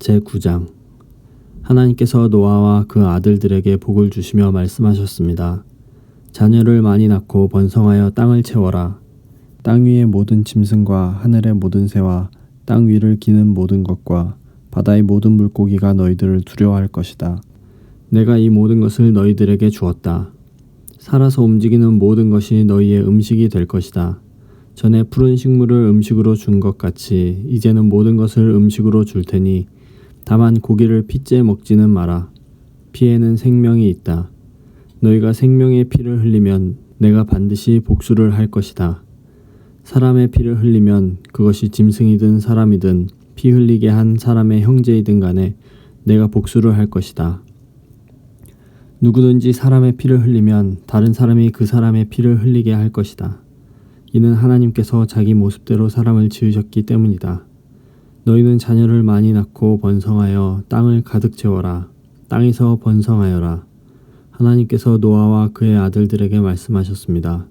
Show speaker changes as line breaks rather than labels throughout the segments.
제9장 하나님께서 노아와 그 아들들에게 복을 주시며 말씀하셨습니다. 자녀를 많이 낳고 번성하여 땅을 채워라. 땅 위의 모든 짐승과 하늘의 모든 새와 땅 위를 기는 모든 것과 바다의 모든 물고기가 너희들을 두려워할 것이다. 내가 이 모든 것을 너희들에게 주었다. 살아서 움직이는 모든 것이 너희의 음식이 될 것이다. 전에 푸른 식물을 음식으로 준 것 같이 이제는 모든 것을 음식으로 줄 테니 다만 고기를 피째 먹지는 마라. 피에는 생명이 있다. 너희가 생명의 피를 흘리면 내가 반드시 복수를 할 것이다. 사람의 피를 흘리면 그것이 짐승이든 사람이든 피 흘리게 한 사람의 형제이든 간에 내가 복수를 할 것이다. 누구든지 사람의 피를 흘리면 다른 사람이 그 사람의 피를 흘리게 할 것이다. 이는 하나님께서 자기 모습대로 사람을 지으셨기 때문이다. 너희는 자녀를 많이 낳고 번성하여 땅을 가득 채워라. 땅에서 번성하여라. 하나님께서 노아와 그의 아들들에게 말씀하셨습니다.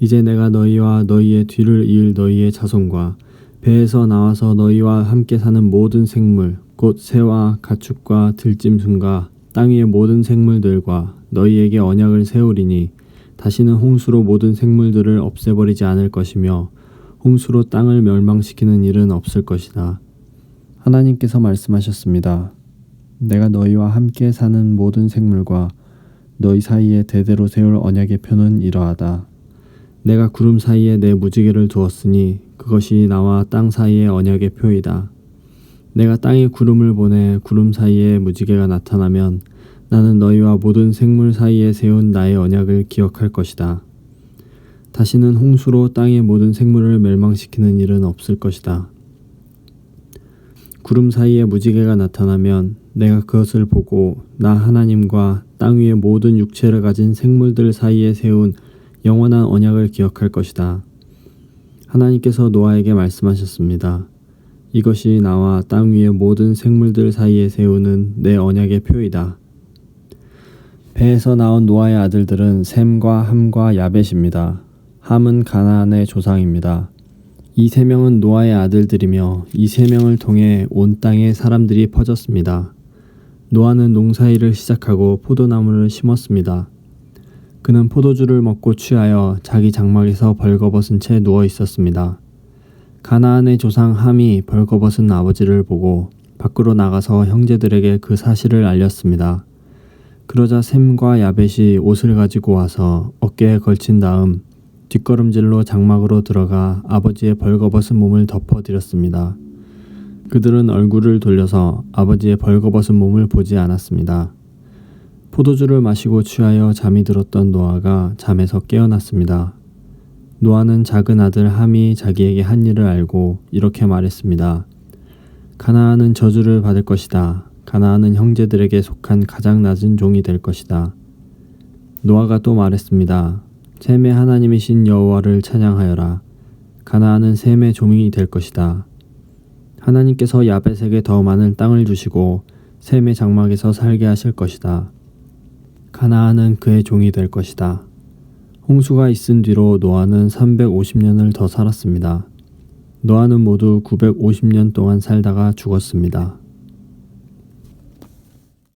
이제 내가 너희와 너희의 뒤를 이을 너희의 자손과 배에서 나와서 너희와 함께 사는 모든 생물, 곧 새와 가축과 들짐승과 땅 위의 모든 생물들과 너희에게 언약을 세우리니 다시는 홍수로 모든 생물들을 없애버리지 않을 것이며 홍수로 땅을 멸망시키는 일은 없을 것이다. 하나님께서 말씀하셨습니다. 내가 너희와 함께 사는 모든 생물과 너희 사이에 대대로 세울 언약의 표는 이러하다. 내가 구름 사이에 내 무지개를 두었으니 그것이 나와 땅 사이의 언약의 표이다. 내가 땅에 구름을 보내 구름 사이에 무지개가 나타나면 나는 너희와 모든 생물 사이에 세운 나의 언약을 기억할 것이다. 다시는 홍수로 땅의 모든 생물을 멸망시키는 일은 없을 것이다. 구름 사이에 무지개가 나타나면 내가 그것을 보고 나 하나님과 땅 위의 모든 육체를 가진 생물들 사이에 세운 영원한 언약을 기억할 것이다. 하나님께서 노아에게 말씀하셨습니다. 이것이 나와 땅 위의 모든 생물들 사이에 세우는 내 언약의 표이다. 배에서 나온 노아의 아들들은 셈과 함과 야벳입니다. 함은 가나안의 조상입니다. 이 세 명은 노아의 아들들이며 이 세 명을 통해 온 땅에 사람들이 퍼졌습니다. 노아는 농사일을 시작하고 포도나무를 심었습니다. 그는 포도주를 먹고 취하여 자기 장막에서 벌거벗은 채 누워 있었습니다. 가나안의 조상 함이 벌거벗은 아버지를 보고 밖으로 나가서 형제들에게 그 사실을 알렸습니다. 그러자 샘과 야벳이 옷을 가지고 와서 어깨에 걸친 다음 뒷걸음질로 장막으로 들어가 아버지의 벌거벗은 몸을 덮어드렸습니다. 그들은 얼굴을 돌려서 아버지의 벌거벗은 몸을 보지 않았습니다. 포도주를 마시고 취하여 잠이 들었던 노아가 잠에서 깨어났습니다. 노아는 작은 아들 함이 자기에게 한 일을 알고 이렇게 말했습니다. 가나안은 저주를 받을 것이다. 가나안은 형제들에게 속한 가장 낮은 종이 될 것이다. 노아가 또 말했습니다. 셈의 하나님이신 여호와를 찬양하여라. 가나안은 셈의 종이 될 것이다. 하나님께서 야벳에게 더 많은 땅을 주시고 셈의 장막에서 살게 하실 것이다. 가나안은 그의 종이 될 것이다. 홍수가 있은 뒤로 노아는 350년을 더 살았습니다. 노아는 모두 950년 동안 살다가 죽었습니다.